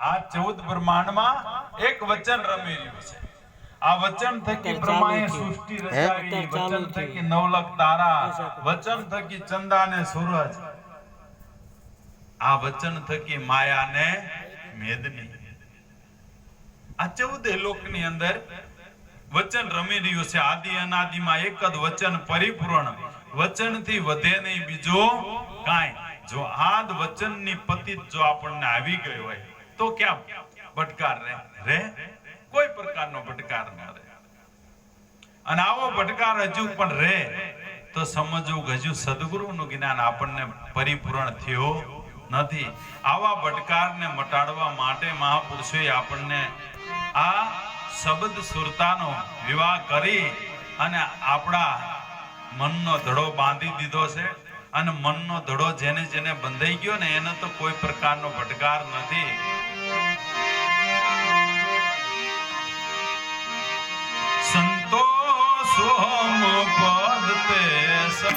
આ ચૌદ બ્રહ્માંડમાં એક વચન રમેલું છે. આ વચન થકી બ્રહ્માએ સૃષ્ટિ રચાવી વચન થકી થયું. નવલખ તારા વચન થકી ચંદા ને સૂરજ. આ વચન થકી માયાને મેદની. આ ચૌદ લોકની અંદર વચન રમી રહ્યું છે. આદિ અનાદિમાં એક જ વચન પરિપૂર્ણ. વચનથી વધે નહીં બીજો કાંઈ. જો આદ વચનની પતિત જો આપણને આવી ગઈ હોય તો ક્યાં ભટકાર રહે? રે કોઈ પ્રકારનો ભટકાર ન રહે. અને આવો ભટકાર હજુ પણ રહે. તો સમજવું હજુ સદગુરુનું જ્ઞાન આપણને પરિપૂર્ણ થયો નથી. આવા ભટકારને મટાડવા માટે મહાપુરુષોએ આપણને આ શબ્દ સુરતાનો વિવાહ કરી અને આપણા મનનો ધડો બાંધી દીધો છે. અને મનનો ધડો જેને જેને બંધાઈ ગયો ને એને તો કોઈ પ્રકારનો ભટકાર નથી. સંતોષ પદ